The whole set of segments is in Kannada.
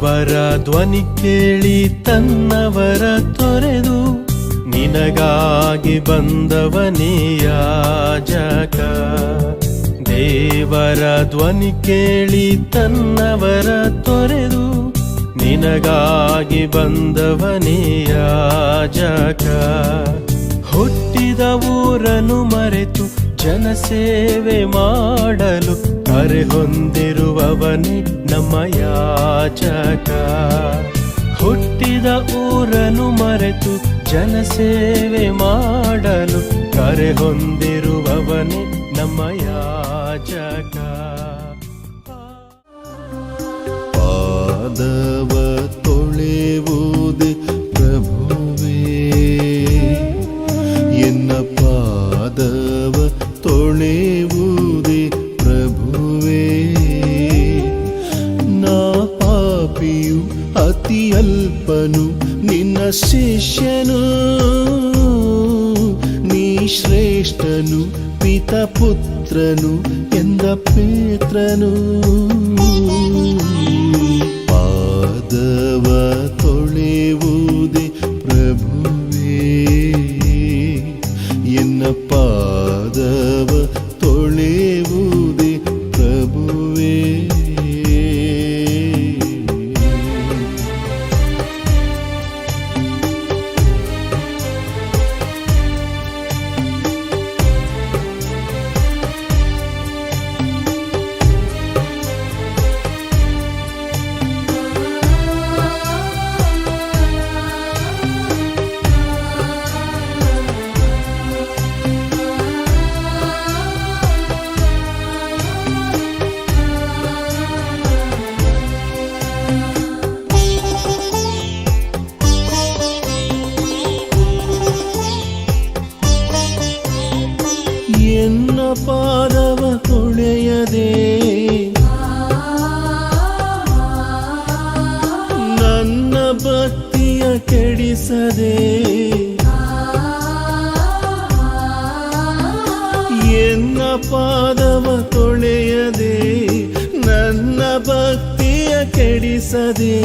ದೇವರ ಧ್ವನಿ ಕೇಳಿ ತನ್ನವರ ತೊರೆದು, ನಿನಗಾಗಿ ಬಂದವನೇ ಜಗ ದೇವರ ಧ್ವನಿ ಕೇಳಿ ತನ್ನವರ ತೊರೆದು, ನಿನಗಾಗಿ ಬಂದವನೇ ಜಗ ಹುಟ್ಟಿದ ಊರನು ಮರೆತು ಜನಸೇವೆ ಮಾಡಲು ಕರೆ ಹೊಂದಿರುವವನೇ ನಮ್ಮ ಯಾಚಕ. ಹುಟ್ಟಿದ ಊರನು ಮರೆತು ಜನಸೇವೆ ಮಾಡಲು ಕರೆ ಹೊಂದಿರುವವನೇ ನಮ್ಮ ಯಾಚಕ. శిష్యను నీ శ్రేష్టను పితపుత్రను ఎంద పేత్రను. పాదవతో ಎನ್ನ ಪಾದವ ತೊಳೆಯದೆ ನನ್ನ ಭಕ್ತಿಯ ಕೆಡಿಸದೆ. ಎನ್ನ ಪಾದವ ತೊಳೆಯದೆ ನನ್ನ ಭಕ್ತಿಯ ಕೆಡಿಸದೆ.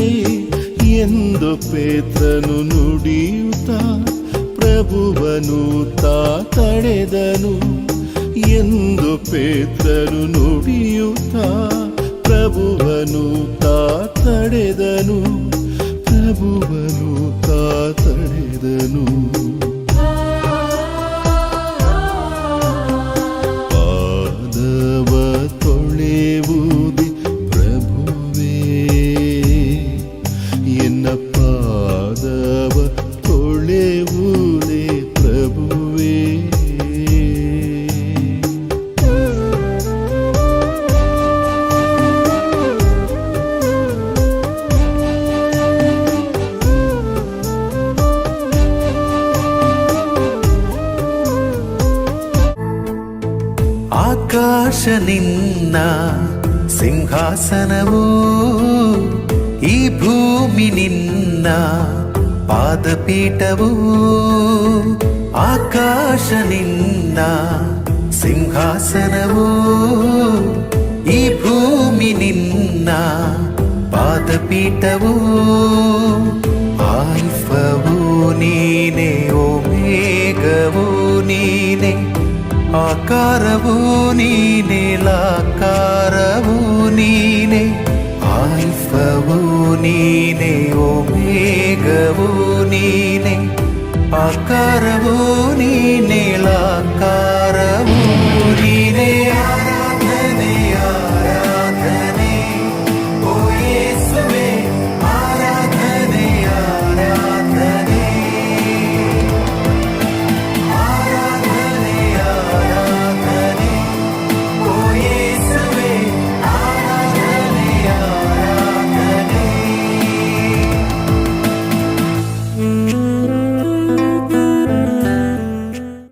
ಎಂದು ಪೇತ್ರನು ನುಡಿಯುತ್ತ, ಪ್ರಭುವನು ತಾ ತಡೆದನು. ಎಂದು ಪೇತ್ರನು ನುಡಿಯುತ್ತ ಪ್ರಭುವನು ತಾ ತಡೆದನು ಪ್ರಭುವನು ತಾ ತಡೆದನು ಆಕಾಶ ನಿನ್ನ ಸಿಂಹಾಸನವು ಈ ಭೂಮಿ ನಿನ್ನ ಪಾದಪೀಠವು ಆಕಾಶ ನಿನ್ನ ಸಿಂಹಾಸನವು ಈ ಭೂಮಿ ನಿನ್ನ ಪಾದಪೀಠವು ఆకారవు నీనే లాకారవు నీనే ఆల్ఫవు నీనే ఓమేగవు నీనే ఆకారవు